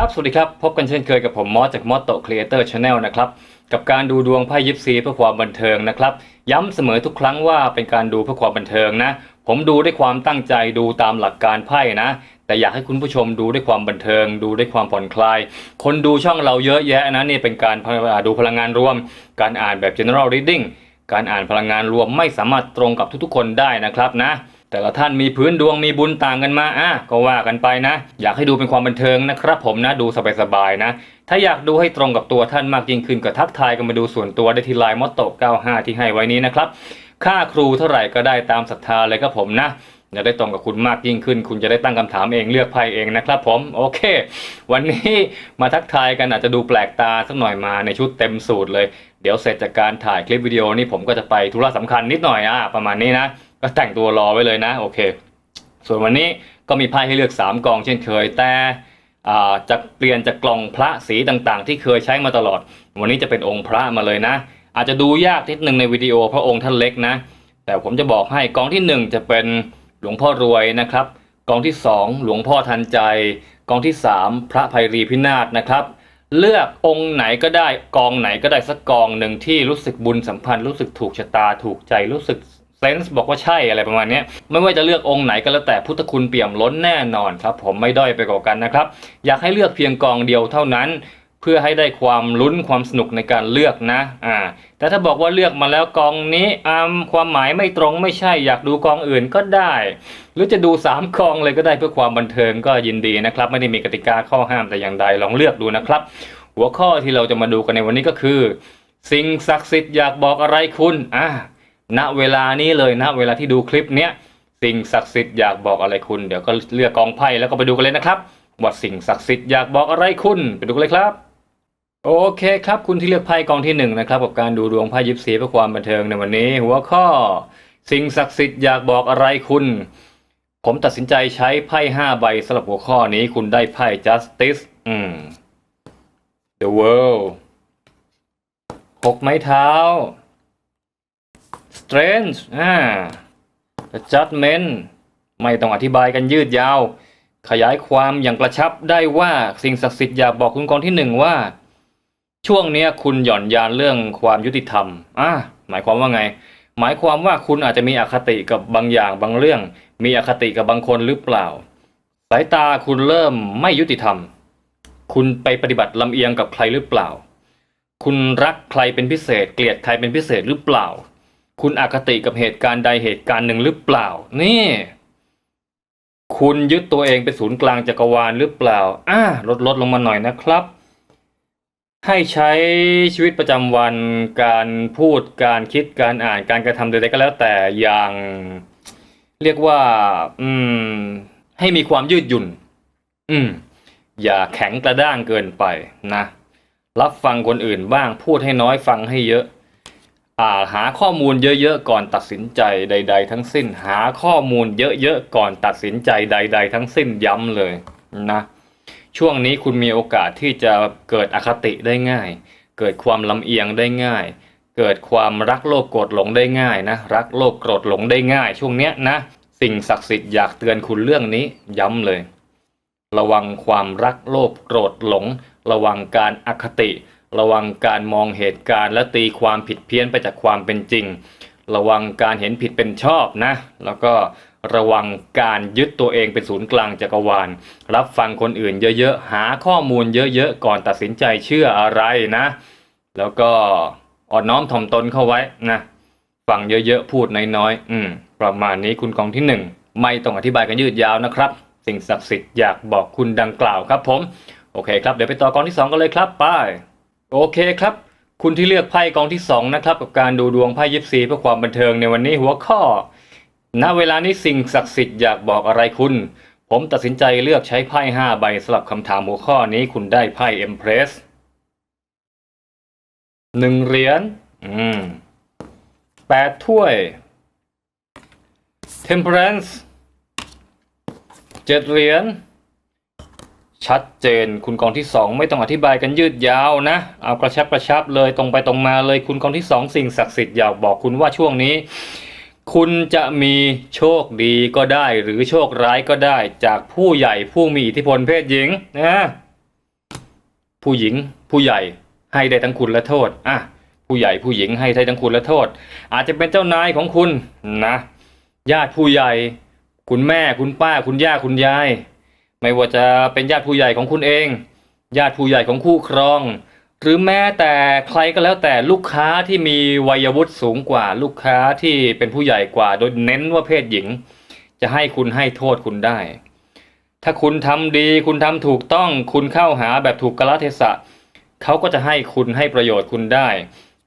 ครับ สวัสดีครับ พบกันเช่นเคยกับผมมอสจากมอสโตครีเอเตอร์ชาแนลนะครับ กับการดูดวงไพ่ยิปซีเพื่อความบันเทิงนะครับ ย้ำเสมอทุกครั้งว่าเป็นการดูเพื่อความบันเทิงนะ ผมดูด้วยความตั้งใจดูตามหลักการไพ่นะ แต่อยากให้คุณผู้ชมดูด้วยความบันเทิง ดูด้วยความผ่อนคลาย คนดูช่องเราเยอะแยะนะนี่เป็นการดูพลังงานรวม การอ่านแบบ general reading การอ่านพลังงานรวมไม่สามารถตรงกับทุกๆ คนได้นะครับนะ แต่ละท่านมีพื้นดวงมีบุญต่างกันมาอะก็ว่ากันไปนะ อยากให้ดูเป็นความบันเทิงนะครับผมนะดูสบายๆนะ ถ้าอยากดูให้ตรงกับตัวท่านมากยิ่งขึ้นก็ทักทายกันมาดูส่วนตัวได้ที่ไลน์มอตโต95 ที่ให้ไว้นี้นะครับค่าครูเท่าไหร่ก็ได้ตามศรัทธาเลยครับผมนะจะได้ตรงกับคุณมากยิ่งขึ้น คุณจะได้ตั้งคำถามเองเลือกไพ่เองนะครับผมโอเค วันนี้มาทักทายกันอาจจะดูแปลกตาสักหน่อยมาในชุดเต็มสูตรเลย เดี๋ยวเสร็จจากการถ่ายคลิปวิดีโอนี่ผมก็จะไปธุระสำคัญนิดหน่อยอะประมาณนี้นะ ก็แต่งตัวรอไว้เลยนะโอเค ส่วนวันนี้ก็มีไพ่ให้เลือก 3กองเช่นเคย แต่จะเปลี่ยนจากกล่องพระสีต่างๆ ที่เคยใช้มาตลอด วันนี้จะเป็นองค์พระมาเลยนะ อาจจะดูยากนิดนึงในวิดีโอเพราะองค์ท่านเล็กนะ แต่ผมจะบอกให้กองที่ 1 จะเป็นหลวงพ่อรวยนะครับ กองที่ 2 หลวงพ่อทันใจ กองที่ 3 พระภัยรีพินาศนะครับ เลือกองค์ไหนก็ได้กองไหนก็ได้สักกองหนึ่งที่รู้สึกบุญสัมพันธ์รู้สึกถูกชะตาถูกใจรู้สึก เซนส์บอกว่าใช่อะไรประมาณนี้ไม่ว่าจะเลือกองค์ไหนก็แล้วแต่พุทธคุณเปี่ยมล้นแน่นอนครับ ผมไม่ด้อยไปกว่ากันนะครับ อยากให้เลือกเพียงกองเดียวเท่านั้น เพื่อให้ได้ความลุ้นความสนุกในการเลือกนะอ่าแต่ถ้าบอกว่าเลือกมาแล้วกองนี้อ่าความหมายไม่ตรงไม่ใช่อยากดูกองอื่นก็ได้ หรือจะดูสามกองเลยก็ได้เพื่อความบันเทิงก็ยินดีนะครับ ไม่ได้มีกติกาข้อห้ามแต่อย่างใดลองเลือกดูนะครับ หัวข้อที่เราจะมาดูกันในวันนี้ก็คือ สิ่งศักดิ์สิทธิ์อยากบอกอะไรคุณอะ ณเวลานี้เลยณเวลาที่ดูคลิปเนี้ยสิ่งศักดิ์สิทธิ์อยากบอกอะไรคุณ เดี๋ยวก็เลือกกองไพ่แล้วก็ไปดูกันเลยนะครับว่าสิ่งศักดิ์สิทธิ์อยากบอกอะไรคุณไปดูกันเลยครับโอเคครับคุณที่เลือกไพ่กองที่หนึ่งนะครับกับการดูดวงไพ่ยิปซีเพื่อความบันเทิงในวันนี้ หัวข้อ สิ่งศักดิ์สิทธิ์อยากบอกอะไรคุณ ผมตัดสินใจใช้ไพ่ห้าใบสำหรับหัวข้อนี้คุณได้ไพ่ justice อืม the world หกไม้เท้า strange อ่า the judgment ไม่ต้องอธิบายกันยืดยาว ขยายความอย่างกระชับได้ว่าสิ่งศักดิ์สิทธิ์อยากบอกคุณกองที่หนึ่งว่า ช่วงนี้คุณหย่อนยานเรื่องความยุติธรรมอ่าหมายความว่าไง หมายความว่าคุณอาจจะมีอคติกับบางอย่างบางเรื่อง มีอคติกับบางคนหรือเปล่า สายตาคุณเริ่มไม่ยุติธรรม คุณไปปฏิบัติลำเอียงกับใครหรือเปล่า คุณรักใครเป็นพิเศษ เกลียดใครเป็นพิเศษหรือเปล่า คุณอคติกับเหตุการณ์ใดเหตุการณ์หนึ่งหรือเปล่า นี่ คุณยึดตัวเองเป็นศูนย์กลางจักรวาลหรือเปล่า อ่าลดลดลงมาหน่อยนะครับ ให้ใช้ชีวิตประจำวันการพูดการคิดการอ่านการกระทำใดๆก็แล้วแต่อย่าง เรียกว่า อืม ให้มีความยืดหยุ่น อืม อย่าแข็งกระด้างเกินไปนะ รับฟังคนอื่นบ้างพูดให้น้อยฟังให้เยอะ หาข้อมูลเยอะๆก่อนตัดสินใจใด ๆ ทั้งสิ้น หาข้อมูลเยอะๆก่อนตัดสินใจใด ๆ ทั้งสิ้นย้ำเลยนะช่วงนี้คุณมีโอกาสที่จะเกิดอคติได้ง่าย เกิดความลำเอียงได้ง่าย เกิดความรักโลภโกรธหลงได้ง่ายนะรักโลภโกรธหลงได้ง่าย ช่วงเนี้ยนะสิ่งศักดิ์สิทธิ์อยากเตือนคุณเรื่องนี้ย้ำเลย ระวังความรักโลภโกรธหลง ระวังการอคติ ระวังการมองเหตุการณ์และตีความผิดเพี้ยนไปจากความเป็นจริง ระวังการเห็นผิดเป็นชอบนะ แล้วก็ระวังการยึดตัวเองเป็นศูนย์กลางจักรวาล รับฟังคนอื่นเยอะๆ หาข้อมูลเยอะๆ ก่อนตัดสินใจเชื่ออะไรนะ แล้วก็อ่อนน้อมถ่อมตนเข้าไว้นะฟังเยอะๆ พูดน้อยๆ อืม ประมาณนี้คุณกองที่หนึ่งไม่ต้องอธิบายกันยืดยาวนะครับ สิ่งศักดิ์สิทธิ์อยากบอกคุณดังกล่าวครับผม โอเคครับ เดี๋ยวไปต่อกองที่สองกันเลยครับ ไป โอเคครับ คุณที่เลือกไพ่กองที่สองนะครับ กับการดูดวงไพ่ยิปซีเพื่อความบันเทิงในวันนี้หัวข้อ ณ เวลานี้สิ่งศักดิ์สิทธิ์อยากบอกอะไรคุณ ผมตัดสินใจเลือกใช้ไพ่ห้าใบสำหรับคำถามหัวข้อนี้คุณได้ไพ่เอ็มเพรสหนึ่งเหรียญอืมแปดถ้วย Temperance เจ็ดเหรียญ ชัดเจน คุณกองที่สองไม่ต้องอธิบายกันยืดยาวนะ เอากระชับกระชับเลยตรงไปตรงมาเลยคุณกองที่สองสิ่งศักดิ์สิทธิ์อยากบอกคุณว่าช่วงนี้ คุณจะมีโชคดีก็ได้ หรือโชคร้ายก็ได้ จากผู้ใหญ่ผู้มีอิทธิพลเพศหญิงนะผู้หญิงผู้ใหญ่ให้ได้ทั้งคุณและโทษอะผู้ใหญ่ผู้หญิงให้ได้ทั้งคุณและโทษ อาจจะเป็นเจ้านายของคุณนะญาติผู้ใหญ่ คุณแม่คุณป้าคุณย่าคุณยาย ไม่ว่าจะเป็นญาติผู้ใหญ่ของคุณเอง ญาติผู้ใหญ่ของคู่ครอง หรือแม้แต่ใครก็แล้วแต่ลูกค้าที่มีวัยวุฒิสูงกว่าลูกค้าที่เป็นผู้ใหญ่กว่า โดยเน้นว่าเพศหญิง จะให้คุณให้โทษคุณได้ ถ้าคุณทำดีคุณทำถูกต้องคุณเข้าหาแบบถูกกาลเทศะเขาก็จะให้คุณให้ประโยชน์คุณได้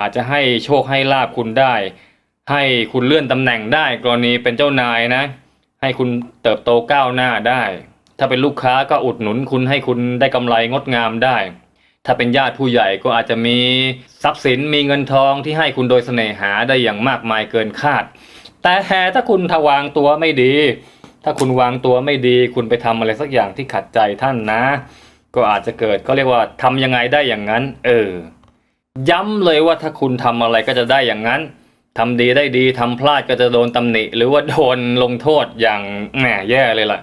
อาจจะให้โชคให้ลาบคุณได้ ให้คุณเลื่อนตำแหน่งได้กรณีเป็นเจ้านายนะ ให้คุณเติบโตก้าวหน้าได้ ถ้าเป็นลูกค้าก็อุดหนุนคุณให้คุณได้กำไรงดงามได้ ถ้าเป็นญาติผู้ใหญ่ก็อาจจะมีทรัพย์สินมีเงินทองที่ให้คุณโดยเสน่หาได้อย่างมากมายเกินคาด แต่ถ้าคุณทวางตัวไม่ดี ถ้าคุณวางตัวไม่ดี คุณไปทำอะไรสักอย่างที่ขัดใจท่านนะ ก็อาจจะเกิดก็เรียกว่าทำยังไงได้อย่างนั้น เออ ย้ำเลยว่าถ้าคุณทำอะไรก็จะได้อย่างนั้นทำดีได้ดีทำพลาดก็จะโดนตำหนิ หรือว่าโดนลงโทษอย่างแหมแย่เลยล่ะ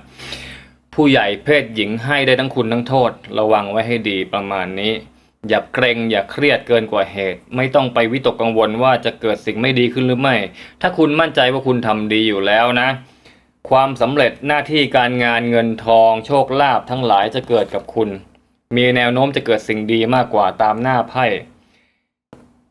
ผู้ใหญ่เพศหญิงให้ได้ทั้งคุณทั้งโทษ ระวังไว้ให้ดีประมาณนี้ อย่าเกรงอย่าเครียดเกินกว่าเหตุ ไม่ต้องไปวิตกกังวลว่าจะเกิดสิ่งไม่ดีขึ้นหรือไม่ ถ้าคุณมั่นใจว่าคุณทำดีอยู่แล้วนะ ความสำเร็จหน้าที่การงานเงินทอง โชคลาภทั้งหลายจะเกิดกับคุณ มีแนวโน้มจะเกิดสิ่งดีมากกว่าตามหน้าไพ่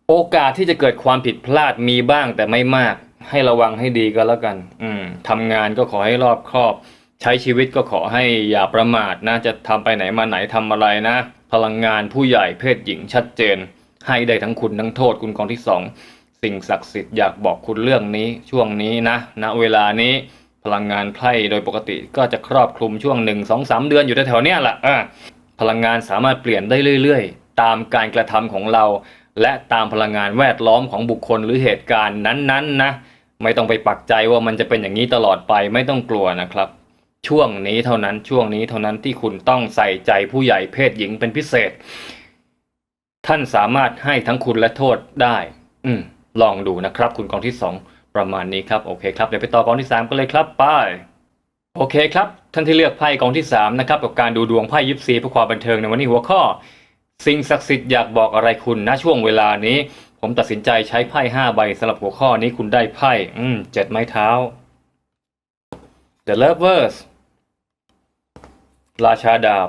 โอกาสที่จะเกิดความผิดพลาดมีบ้างแต่ไม่มาก ให้ระวังให้ดีก็แล้วกัน อืมทำงานก็ขอให้รอบคอบ ใช้ชีวิตก็ขอให้อย่าประมาทนะ จะทำไปไหนมาไหนทำอะไรนะ พลังงานผู้ใหญ่เพศหญิงชัดเจน ให้ได้ทั้งคุณทั้งโทษคุณกองที่สองสิ่งศักดิ์สิทธิ์อยากบอกคุณเรื่องนี้ช่วงนี้นะณเวลานี้พลังงานไพ่โดยปกติก็จะครอบคลุมช่วงหนึ่งสองสามเดือนอยู่แถวๆเนี้ยแหละพลังงานสามารถเปลี่ยนได้เรื่อยๆ ตามการกระทำของเรา และตามพลังงานแวดล้อมของบุคคลหรือเหตุการณ์นั้นๆนะ ไม่ต้องไปปักใจว่ามันจะเป็นอย่างนี้ตลอดไปไม่ต้องกลัวนะครับ ช่วงนี้เท่านั้นช่วงนี้เท่านั้นที่คุณต้องใส่ใจผู้ใหญ่เพศหญิงเป็นพิเศษ ท่านสามารถให้ทั้งคุณและโทษได้ อืมลองดูนะครับ คุณกองที่สองประมาณนี้ครับโอเคครับเดี๋ยวไปต่อกองที่สามกันเลยครับไปโอเคครับ ท่านที่เลือกไพ่กองที่สามนะครับกับการดูดวงไพ่ยิปซีเพื่อความบันเทิงในวันนี้หัวข้อ สิ่งศักดิ์สิทธิ์อยากบอกอะไรคุณณช่วงเวลานี้ ผมตัดสินใจใช้ไพ่ห้าใบสำหรับหัวข้อนี้คุณได้ไพ่อืมเจ็ดไม้เท้า The Lovers ราชาดาบ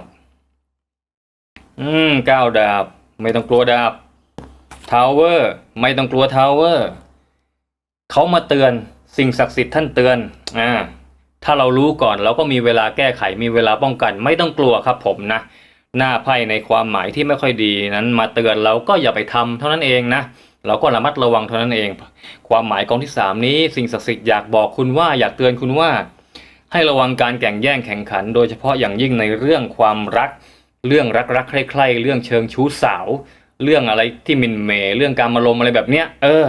อืมเก้าดาบ ไม่ต้องกลัวดาบทาวเวอร์ไม่ต้องกลัวทาวเวอร์เขามาเตือนสิ่งศักดิ์สิทธิ์ท่านเตือนอ่าถ้าเรารู้ก่อนเราก็มีเวลาแก้ไขมีเวลาป้องกัน ไม่ต้องกลัวครับผมนะ หน้าไพ่ในความหมายที่ไม่ค่อยดีนั้นมาเตือนเราก็อย่าไปทำเท่านั้นเองนะเราก็ระมัดระวังเท่านั้นเอง ความหมายกองที่สามนี้สิ่งศักดิ์สิทธิ์อยากบอกคุณว่าอยากเตือนคุณว่า ให้ระวังการแข่งแย่งแข่งขัน โดยเฉพาะอย่างยิ่งในเรื่องความรัก เรื่องรักรักใคร่ๆเรื่องเชิงชู้สาว เรื่องอะไรที่มินเมเรื่องการมาลมอะไรแบบเนี้ย เออ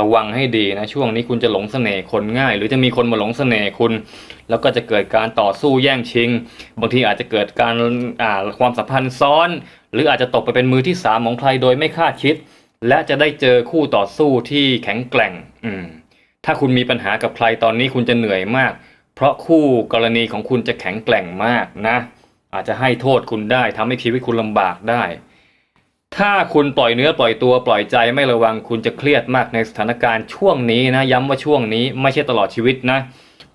ระวังให้ดีนะช่วงนี้คุณจะหลงเสน่ห์คนง่าย หรือจะมีคนมาหลงเสน่ห์คุณ แล้วก็จะเกิดการต่อสู้แย่งชิง บางทีอาจจะเกิดการอ่าความสัมพันธ์ซ้อน หรืออาจจะตกไปเป็นมือที่สามของใครโดยไม่คาดคิด และจะได้เจอคู่ต่อสู้ที่แข็งแกร่ง อืมถ้าคุณมีปัญหากับใครตอนนี้คุณจะเหนื่อยมาก เพราะคู่กรณีของคุณจะแข็งแกร่งมากนะ อาจจะให้โทษคุณได้ทำให้ชีวิตคุณลำบากได้ ถ้าคุณปล่อยเนื้อปล่อยตัวปล่อยใจไม่ระวังคุณจะเครียดมากในสถานการณ์ช่วงนี้นะ ย้ำว่าช่วงนี้ไม่ใช่ตลอดชีวิตนะ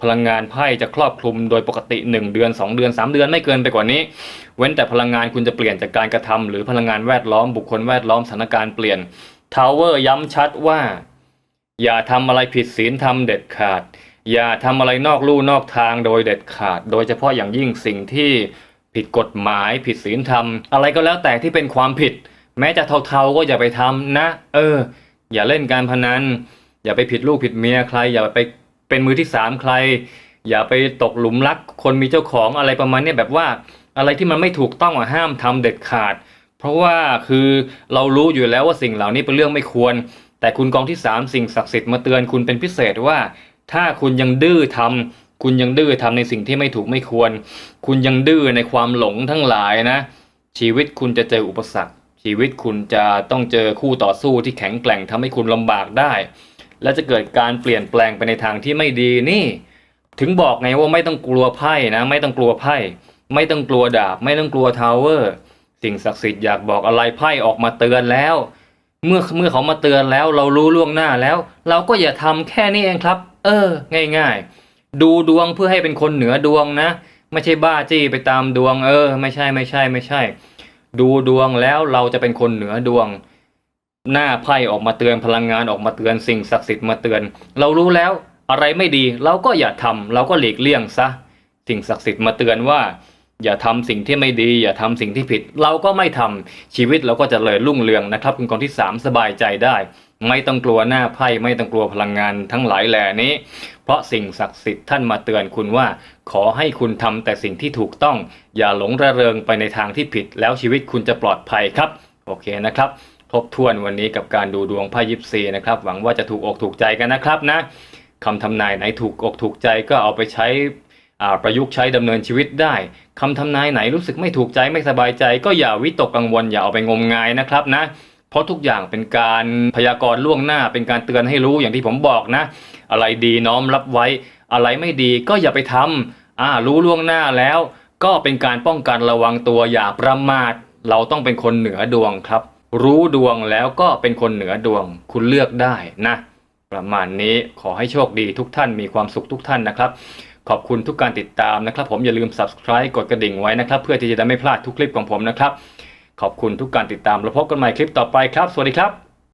พลังงานไพ่จะครอบคลุมโดยปกติ 1 เดือน 2 เดือน 3 เดือนไม่เกินไปกว่านี้ เว้นแต่พลังงานคุณจะเปลี่ยนจากการกระทำหรือพลังงานแวดล้อมบุคคลแวดล้อมสถานการณ์เปลี่ยนทาวเวอร์ย้ำชัดว่า อย่าทำอะไรผิดศีลธรรมเด็ดขาด อย่าทำอะไรนอกลู่นอกทางโดยเด็ดขาด โดยเฉพาะอย่างยิ่งสิ่งที่ผิดกฎหมายผิดศีลธรรม อะไรก็แล้วแต่ที่เป็นความผิด แม้จะเทาๆก็อย่าไปทำนะ เออ อย่าเล่นการพนัน อย่าไปผิดลูกผิดเมียใคร อย่าไปเป็นมือที่สามใคร อย่าไปตกหลุมรัก คนมีเจ้าของอะไรประมาณนี้แบบว่า อะไรที่มันไม่ถูกต้องอะห้ามทำเด็ดขาด เพราะว่าคือเรารู้อยู่แล้วว่าสิ่งเหล่านี้เป็นเรื่องไม่ควร แต่คุณกองที่สามสิ่งศักดิ์สิทธิ์มาเตือนคุณเป็นพิเศษว่า ถ้าคุณยังดื้อทำคุณยังดื้อทำในสิ่งที่ไม่ถูกไม่ควร คุณยังดื้อในความหลงทั้งหลายนะ ชีวิตคุณจะเจออุปสรรค ชีวิตคุณจะต้องเจอคู่ต่อสู้ที่แข็งแกร่งทำให้คุณลำบากได้ และจะเกิดการเปลี่ยนแปลงไปในทางที่ไม่ดีนี่ ถึงบอกไงว่าไม่ต้องกลัวไพ่นะ ไม่ต้องกลัวไพ่ ไม่ต้องกลัวดาบ ไม่ต้องกลัวทาวเวอร์สิ่งศักดิ์สิทธิ์อยากบอกอะไรไพ่ออกมาเตือนแล้ว เมื่อเมื่อเขามาเตือนแล้วเรารู้ล่วงหน้าแล้ว เราก็อย่าทำแค่นี้เองครับ เออ ง่ายๆ ดูดวงเพื่อให้เป็นคนเหนือดวงนะ ไม่ใช่บ้าจี้ไปตามดวง เออ ไม่ใช่ไม่ใช่ไม่ใช่ ดูดวงแล้วเราจะเป็นคนเหนือดวง หน้าไพ่ออกมาเตือนพลังงานออกมาเตือนสิ่งศักดิ์สิทธิ์มาเตือน เรารู้แล้วอะไรไม่ดี เราก็อย่าทำเราก็หลีกเลี่ยงซะสิ่งศักดิ์สิทธิ์มาเตือนว่า อย่าทำสิ่งที่ไม่ดี อย่าทำสิ่งที่ผิด เราก็ไม่ทำชีวิตเราก็จะเลยรุ่งเรืองนะครับคุณคนที่สามสบายใจได้ ไม่ต้องกลัวหน้าไพ่ไม่ต้องกลัวพลังงานทั้งหลายแหล่นี้ เพราะสิ่งศักดิ์สิทธิ์ท่านมาเตือนคุณว่า ขอให้คุณทำแต่สิ่งที่ถูกต้อง อย่าหลงระเริงไปในทางที่ผิด แล้วชีวิตคุณจะปลอดภัยครับ โอเคนะครับทบทวนวันนี้กับการดูดวงไพ่ยิปซีนะครับหวังว่าจะถูกอกถูกใจกันนะครับนะคำทำนายไหนถูกอกถูกใจก็เอาไปใช้ ประยุกต์ใช้ดำเนินชีวิตได้คำทำนายไหนรู้สึกไม่ถูกใจไม่สบายใจ ก็อย่าวิตกกังวลอย่าเอาไปงมงายนะครับนะเพราะทุกอย่างเป็นการพยากรณ์ล่วงหน้าเป็นการเตือนให้รู้อย่างที่ผมบอกนะ อะไรดีน้อมรับไว้ อะไรไม่ดีก็อย่าไปทำอ่ารู้ล่วงหน้าแล้ว ก็เป็นการป้องกันระวังตัวอย่าประมาท เราต้องเป็นคนเหนือดวงครับ รู้ดวงแล้วก็เป็นคนเหนือดวง คุณเลือกได้นะ ประมาณนี้ขอให้โชคดีทุกท่านมีความสุขทุกท่านนะครับ ขอบคุณทุกการติดตามนะครับ ผมอย่าลืม subscribe กดกระดิ่งไว้นะครับ เพื่อที่จะได้ไม่พลาดทุกคลิปของผมนะครับ ขอบคุณทุกการติดตามแล้วพบกันใหม่คลิปต่อไปครับ สวัสดีครับ